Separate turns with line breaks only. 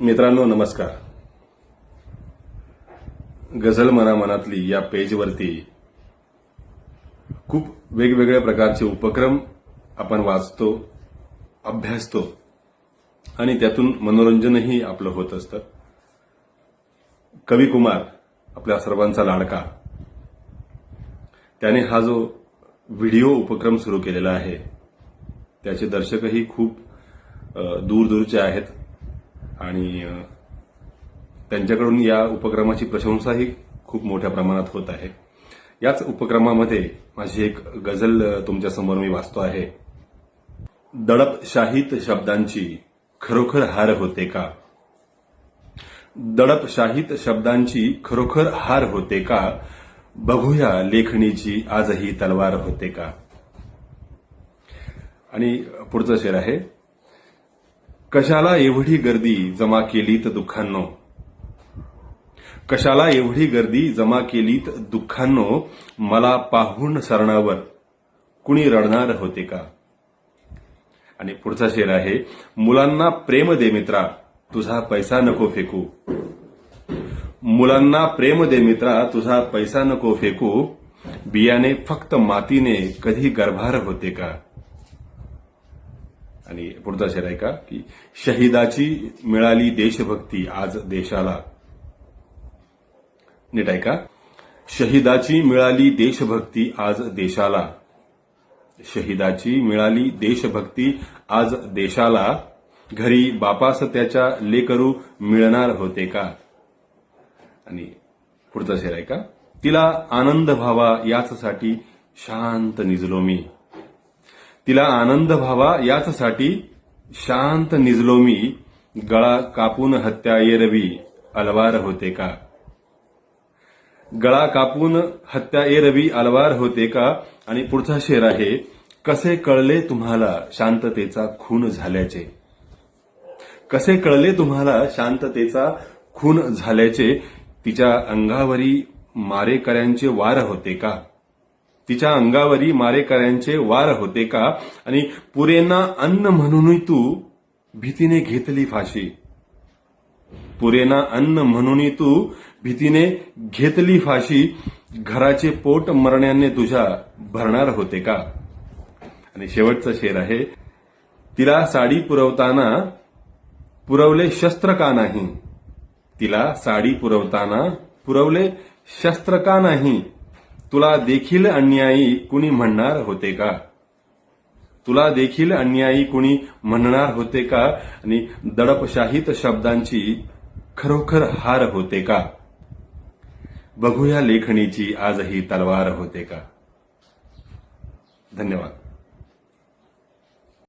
मित्रांनो नमस्कार. गझल मना मनातली या पेजवरती खूप वेगवेगळ्या प्रकारचे उपक्रम आपण वाचतो अभ्यासतो आणि त्यातून मनोरंजनही आपलं होत असतं. कवी कुमार आपल्या सर्वांचा लाडका. त्याने हा जो व्हिडिओ उपक्रम सुरू केलेला आहे त्याचे दर्शकही खूप दूरदूरचे आहेत. आणि त्यांच्याकडून या उपक्रमाची प्रशंसाही खूप मोठ्या प्रमाणात होत आहे. याच उपक्रमामध्ये माझी एक गझल तुमच्यासमोर मी वाचतो आहे. दडपशाहीत शब्दांची खरोखर हार होते का? दडपशाहीत शब्दांची खरोखर हार होते का? बघूया लेखणीची आजही तलवार होते का? आणि पुढचं शेर आहे. कशाला एवढी गर्दी जमा केलीत दुःखांनो? कशाला एवढी गर्दी जमा केलीत दुःखांनो? मला पाहून सरणावर कुणी रडणार होते का? आणि पुढचा शेर आहे मुलांना प्रेम दे मित्रा तुझा पैसा नको फेकू. मुलांना प्रेम दे मित्रा तुझा पैसा नको फेकू. बियाणे फक्त मातीने कधी गर्भार होते का? आणि पुढचा शेर आहे का? की शहिदाची मिळाली देशभक्ती आज देशाला. नीट आहे का? शहिदाची मिळाली देशभक्ती आज देशाला. शहिदाची मिळाली देशभक्ती आज देशाला. घरी बापास त्याच्या लेकरू मिळणार होते का? आणि पुढचा शेर आहे का? तिला आनंद व्हावा याचसाठी शांत निजलो मी. तिला आनंद व्हावा याचसाठी शांत निजलो मी गळा कापून हत्या एरवी अलवार होते का? गळा कापून हत्या एरवी अलवार होते का? आणि पुढचा शेर आहे कसे कळले तुम्हाला शांततेचा खून झाल्याचे? कसे कळले तुम्हाला शांततेचा खून झाल्याचे? तिच्या अंगावरी मारेकऱ्यांचे वार होते का? तिच्या अंगावरी मारेकऱ्यांचे वार होते का? आणि पुरेना अन्न म्हणूनही तू भीतीने घेतली फाशी. पुरेना अन्न म्हणूनही तू भीतीने घेतली फाशी. घराचे पोट मरण्याने तुझ्या भरणार होते का? आणि शेवटचं शेर आहे तिला साडी पुरवताना पुरवले शस्त्र का नाही? तिला साडी पुरवताना पुरवले शस्त्र का नाही? तुला देखील अन्यायी कुणी म्हणणार होते का? तुला देखील अन्यायी कुणी म्हणणार होते का? आणि दडपशाहीत शब्दांची खरोखर हार होते का? बघूया लेखणीची आजही तलवार होते का? धन्यवाद.